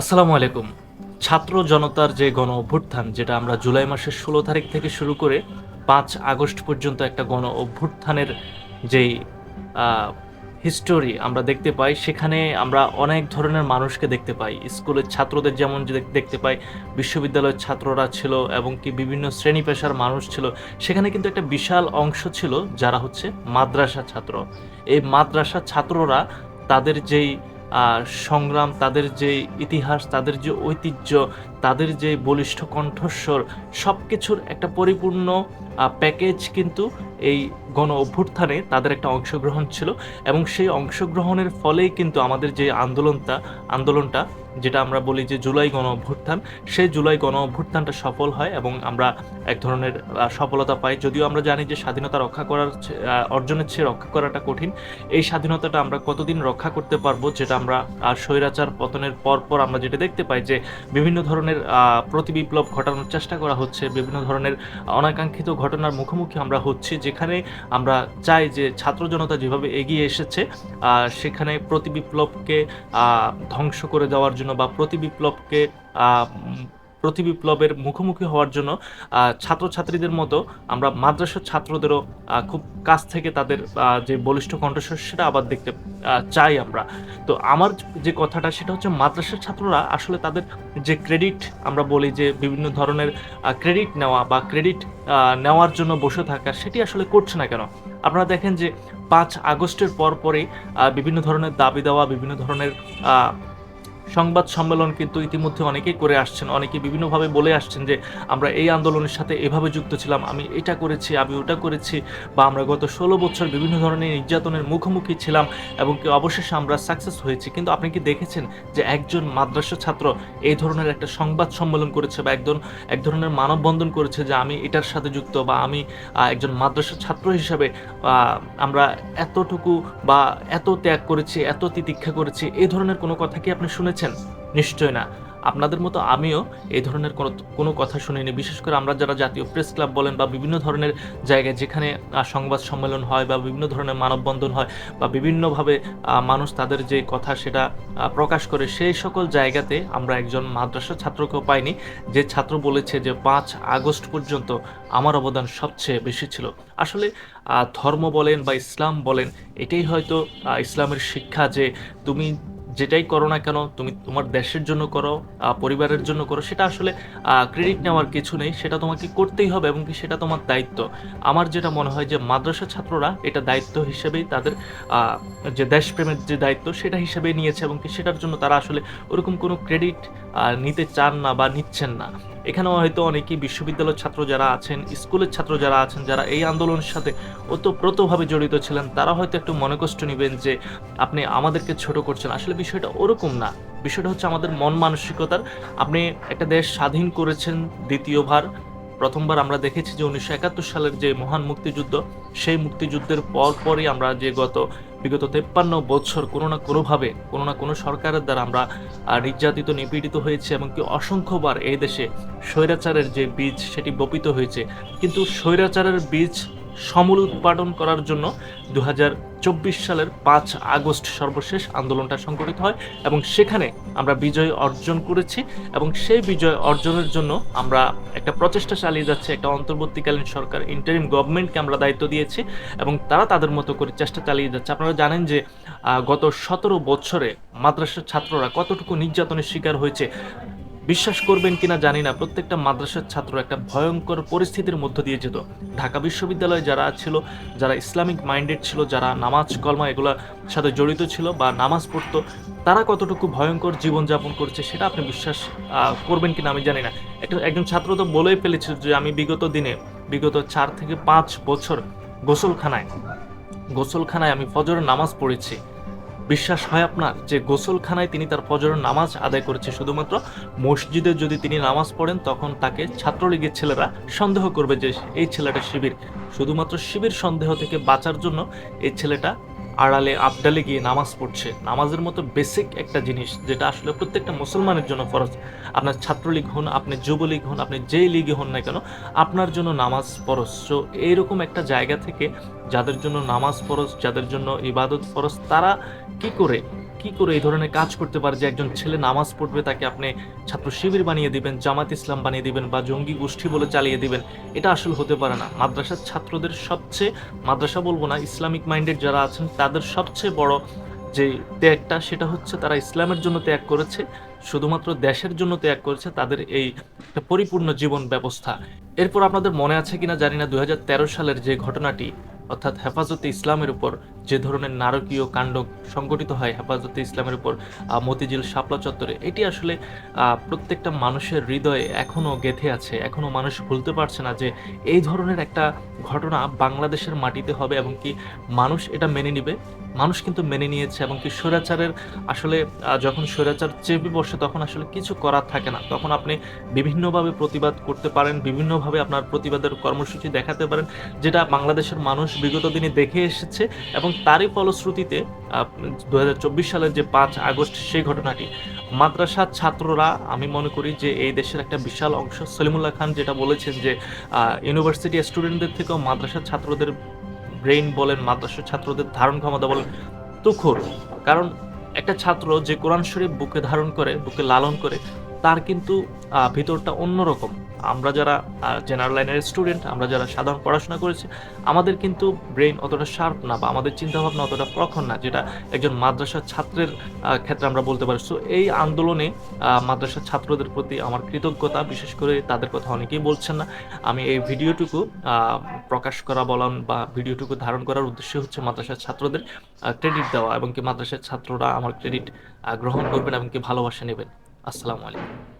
আসসালামু আলাইকুম। ছাত্র জনতার যে গণ অভ্যুত্থান, যেটা আমরা জুলাই মাসের ষোলো তারিখ থেকে শুরু করে পাঁচ আগস্ট পর্যন্ত একটা গণ অভ্যুত্থানের যেই হিস্টোরি আমরা দেখতে পাই, সেখানে আমরা অনেক ধরনের মানুষকে দেখতে পাই। স্কুলের ছাত্রদের যেমন দেখতে পাই, বিশ্ববিদ্যালয়ের ছাত্ররা ছিল এবং কি বিভিন্ন শ্রেণি পেশার মানুষ ছিল, সেখানে কিন্তু একটা বিশাল অংশ ছিল যারা হচ্ছে মাদ্রাসা ছাত্র। এই মাদ্রাসা ছাত্ররা তাদের যেই সংগ্রাম, তাদের যে ইতিহাস, তাদের যে ঐতিহ্য, তাদের যে বলিষ্ঠ কণ্ঠস্বর সব কিছুর একটা পরিপূর্ণ প্যাকেজ কিন্তু এই গণ অভ্যুত্থানে তাদের একটা অংশগ্রহণ ছিল এবং সেই অংশগ্রহণের ফলেই কিন্তু আমাদের যে আন্দোলনটা আন্দোলনটা, যেটা আমরা বলি যে জুলাই গণ অভ্যুত্থান, সেই জুলাই গণ অভ্যুত্থানটা সফল হয় এবং আমরা এক ধরনের সফলতা পাই। যদিও আমরা জানি যে স্বাধীনতা রক্ষা করার অর্জনের চেয়ে রক্ষা করাটা কঠিন। এই স্বাধীনতাটা আমরা কতদিন রক্ষা করতে পারব, যেটা আমরা স্বৈরাচার পতনের পর পর আমরা যেটা দেখতে পাই যে বিভিন্ন ধরনের প্রতিবিপ্লব ঘটানোর চেষ্টা করা হচ্ছে, বিভিন্ন ধরনের অনাকাঙ্ক্ষিত ঘটনার মুখোমুখি আমরা হচ্ছি যেখানে আমরা চাই যে ছাত্র জনতা যেভাবে এগিয়ে এসেছে সেখানে প্রতিবিপ্লবকে আহ, ধ্বংস করে দেওয়ার জন্য বা প্রতিবিপ্লবকে আহ, উম, প্রতিবিপ্লবের মুখোমুখি হওয়ার জন্য ছাত্রছাত্রীদের মতো আমরা মাদ্রাসা ছাত্রদেরও খুব কাছ থেকে তাদের যে বলিষ্ঠ কণ্ঠস্বর সেটা আবার দেখতে চাই আমরা। তো আমার যে কথাটা সেটা হচ্ছে মাদ্রাসার ছাত্ররা আসলে তাদের যে ক্রেডিট আমরা বলি যে বিভিন্ন ধরনের ক্রেডিট নেওয়া বা ক্রেডিট নেওয়ার জন্য বসে থাকা সেটি আসলে করছে না কেন? আপনারা দেখেন যে পাঁচ আগস্টের পর পরেই বিভিন্ন ধরনের দাবি দেওয়া বিভিন্ন ধরনের সংবাদ সম্মেলন কিন্তু ইতিমধ্যে অনেকেই করে আসছেন, অনেকে বিভিন্নভাবে বলে আসছেন যে আমরা এই আন্দোলনের সাথে এভাবে যুক্ত ছিলাম, আমি এটা করেছি, আমি ওটা করেছি, বা আমরা গত ষোলো বছর বিভিন্ন ধরনের নির্যাতনের মুখোমুখি ছিলাম এবং কি অবশেষে আমরা সাকসেস হয়েছি। কিন্তু আপনি কি দেখেছেন যে একজন মাদ্রাসা ছাত্র এই ধরনের একটা সংবাদ সম্মেলন করেছে বা একজন এক ধরনের মানববন্ধন করেছে যে আমি এটার সাথে যুক্ত বা আমি একজন মাদ্রাসা ছাত্র হিসাবে আমরা এতটুকু বা এত ত্যাগ করেছি, এত তিতিক্ষা করেছি এই ধরনের কোনো কথা কি আপনি শুনেছেন? নিশ্চয় না। আপনাদের মতো আমিও এই ধরনের কোনো কোনো কথা শুনিনি। বিশেষ করে আমরা যারা জাতীয় প্রেস ক্লাব বলেন বা বিভিন্ন ধরনের জায়গায় যেখানে সংবাদ সম্মেলন হয় বা বিভিন্ন ধরনের মানববন্ধন হয় বা বিভিন্নভাবে মানুষ তাদের যে কথা সেটা প্রকাশ করে, সেই সকল জায়গাতে আমরা একজন মাদ্রাসা ছাত্রকেও পাইনি। যে ছাত্র বলেছে যে পাঁচ আগস্ট পর্যন্ত আমার অবদান সবচেয়ে বেশি ছিল। আসলে ধর্ম বলেন বা ইসলাম বলেন, এটাই হয়তো ইসলামের শিক্ষা যে তুমি যেটাই করো না কেন, তুমি তোমার দেশের জন্য করো পরিবারের জন্য করো, সেটা আসলে ক্রেডিট নেওয়ার কিছু নেই, সেটা তোমাকে করতেই হবে এবং কি সেটা তোমার দায়িত্ব। আমার যেটা মনে হয় যে মাদ্রাসা ছাত্ররা এটা দায়িত্ব হিসেবেই তাদের যে দেশপ্রেমের যে দায়িত্ব সেটা হিসেবে নিয়েছে এবং কি সেটার জন্য তারা আসলে ওরকম কোনো ক্রেডিট নিতে চান না বা নিচ্ছেন না। এখানেও হয়তো অনেকেই বিশ্ববিদ্যালয়ের ছাত্র যারা আছেন, স্কুলের ছাত্র যারা আছেন, যারা এই আন্দোলনের সাথে ওতপ্রোতভাবে জড়িত ছিলেন, তারা হয়তো একটু মনে কষ্ট নেবেন যে আপনি আমাদেরকে ছোট করছেন। আসলে বিষয়টা ওরকম না। বিষয়টা হচ্ছে আমাদের মন মানসিকতার। আপনি একটা দেশ স্বাধীন করেছেন দ্বিতীয়বার। প্রথমবার আমরা দেখেছি যে উনিশশো একাত্তর সালের যে মহান মুক্তিযুদ্ধ, সেই মুক্তিযুদ্ধের পরপরই আমরা যে গত বিগত তেপ্পান্ন বছর কোনো না কোনোভাবে, কোনো না কোনো সরকারের দ্বারা আমরা নির্যাতিত, নিপীড়িত হয়েছে, এমনকি অসংখ্যবার এই দেশে স্বৈরাচারের যে বীজ সেটি বপিত হয়েছে। কিন্তু স্বৈরাচারের বীজ সমূল উৎপাদন করার জন্য দু হাজার চব্বিশ সালের পাঁচ আগস্ট সর্বশেষ আন্দোলনটা সংগঠিত হয় এবং সেখানে আমরা বিজয় অর্জন করেছি এবং সেই বিজয় অর্জনের জন্য আমরা একটা প্রচেষ্টা চালিয়ে যাচ্ছি, একটা অন্তর্বর্তীকালীন সরকার ইন্টারিম গভর্নমেন্টকে আমরা দায়িত্ব দিয়েছি এবং তারা তাদের মতো করে চেষ্টা চালিয়ে যাচ্ছে। আপনারা জানেন যে গত সতেরো বছরে মাদ্রাসার ছাত্ররা কতটুকু নির্যাতনের শিকার হয়েছে বিশ্বাস করবেন কিনা জানি না, প্রত্যেকটা মাদ্রাসার ছাত্র একটা ভয়ঙ্কর পরিস্থিতির মধ্য দিয়ে যেত। ঢাকা বিশ্ববিদ্যালয়ে যারা ছিল, যারা ইসলামিক মাইন্ডেড ছিল, যারা নামাজ কলমা এগুলোর সাথে জড়িত ছিল বা নামাজ পড়তো, তারা কতটুকু ভয়ঙ্কর জীবনযাপন করছে সেটা আপনি বিশ্বাস করবেন কিনা আমি জানি না। একটা, একজন ছাত্র তো বলেই ফেলেছিল যে আমি বিগত দিনে, বিগত চার থেকে পাঁচ বছর গোসলখানায় গোসলখানায় আমি ফজরের নামাজ পড়েছি। বিশ্বাস হয় আপনার যে গোসলখানায় তিনি তার ফজরের নামাজ আদায় করেছে? শুধুমাত্র মসজিদে যদি তিনি নামাজ পড়েন, তখন তাকে ছাত্রলীগের ছেলেরা সন্দেহ করবে যে এই ছেলেটা শিবির। শুধুমাত্র শিবির সন্দেহ থেকে বাঁচার জন্য এই ছেলেটা আড়ালে, আবডালে গিয়ে নামাজ পড়ছে। নামাজের মতো বেসিক একটা জিনিস যেটা আসলে প্রত্যেকটা মুসলমানের জন্য ফরজ। আপনার ছাত্রলীগ হন, আপনি যুবলীগ হন, আপনি যেই লিগে হন না কেন, আপনার জন্য নামাজ ফরজ। সো এইরকম একটা জায়গা থেকে যাদের জন্য নামাজ ফরজ, যাদের জন্য ইবাদত ফরজ, তারা কি করে কি করে এই ধরনের কাজ করতে পারে যে একজন ছেলে নামাজ পড়বে, তাকে আপনি ছাত্র শিবির বানিয়ে দিবেন, জামাত ইসলাম বানিয়ে দিবেন বা জঙ্গি গোষ্ঠী বলে চালিয়ে দিবেন, এটা আসলে হতে পারে না। মাদ্রাসার ছাত্রদের সবচেয়ে, মাদ্রাসা বলব না, ইসলামিক মাইন্ডেড যারা আছেন, তাদের সবচেয়ে বড় যে ত্যাগটা, সেটা হচ্ছে তারা ইসলামের জন্য ত্যাগ করেছে, শুধুমাত্র দেশের জন্য ত্যাগ করেছে, তাদের এই পরিপূর্ণ জীবন ব্যবস্থা। এরপর আপনাদের মনে আছে কিনা জানি না দু হাজার তেরো সালের যে ঘটনাটি, অর্থাৎ হেফাজতে ইসলামের উপর যে ধরনের নারকীয় কাণ্ড সংগঠিত হয় হেফাজতে ইসলামের উপর মতিঝিল শাপলা চত্বরে, এটি আসলে প্রত্যেকটা মানুষের হৃদয়ে এখনও গেঁথে আছে, এখনও মানুষ ভুলতে পারছে না যে এই ধরনের একটা ঘটনা বাংলাদেশের মাটিতে হবে এবং কি মানুষ এটা মেনে নিবে। মানুষ কিন্তু মেনে নিয়েছে এবং কি স্বৈরাচারের আসলে যখন স্বৈরাচার চেপে বসে তখন আসলে কিছু করার থাকে না। তখন আপনি বিভিন্নভাবে প্রতিবাদ করতে পারেন, বিভিন্নভাবে আপনার প্রতিবাদের কর্মসূচি দেখাতে পারেন, যেটা বাংলাদেশের মানুষ বিগত দিনে দেখে এসেছে এবং তারই ফলশ্রুতিতে দু হাজার চব্বিশ সালের যে পাঁচ আগস্ট, সেই ঘটনাটি। মাদ্রাসার ছাত্ররা, আমি মনে করি যে এই দেশের একটা বিশাল অংশ, সলিমুল্লাহ খান যেটা বলেছেন যে ইউনিভার্সিটি স্টুডেন্টদের থেকেও মাদ্রাসার ছাত্রদের ব্রেইন বলেন, মাদ্রাসার ছাত্রদের ধারণ ক্ষমতা বলেন, তুখর। কারণ একটা ছাত্র যে কোরআন শরীফ বুকে ধারণ করে, বুকে লালন করে, তার কিন্তু ভিতরটা অন্যরকম। আমরা যারা জেনারেল লাইনের স্টুডেন্ট আমরা যারা সাধারণ পড়াশোনা করেছি, আমাদের কিন্তু ব্রেন অতটা শার্প না বা আমাদের চিন্তাভাবনা অতটা প্রখর না, যেটা একজন মাদ্রাসার ছাত্রের ক্ষেত্রে আমরা বলতে পারি। সো এই আন্দোলনে মাদ্রাসার ছাত্রদের প্রতি আমার কৃতজ্ঞতা, বিশেষ করে তাদের কথা অনেকেই বলছেন না। আমি এই ভিডিওটুকু প্রকাশ করা, বলান বা ভিডিওটুকু ধারণ করার উদ্দেশ্য হচ্ছে মাদ্রাসার ছাত্রদের ক্রেডিট দেওয়া, এবং কি মাদ্রাসার ছাত্ররা আমার ক্রেডিট গ্রহণ করবেন এবং কি ভালোবাসা নেবেন। আসসালামু আলাইকুম।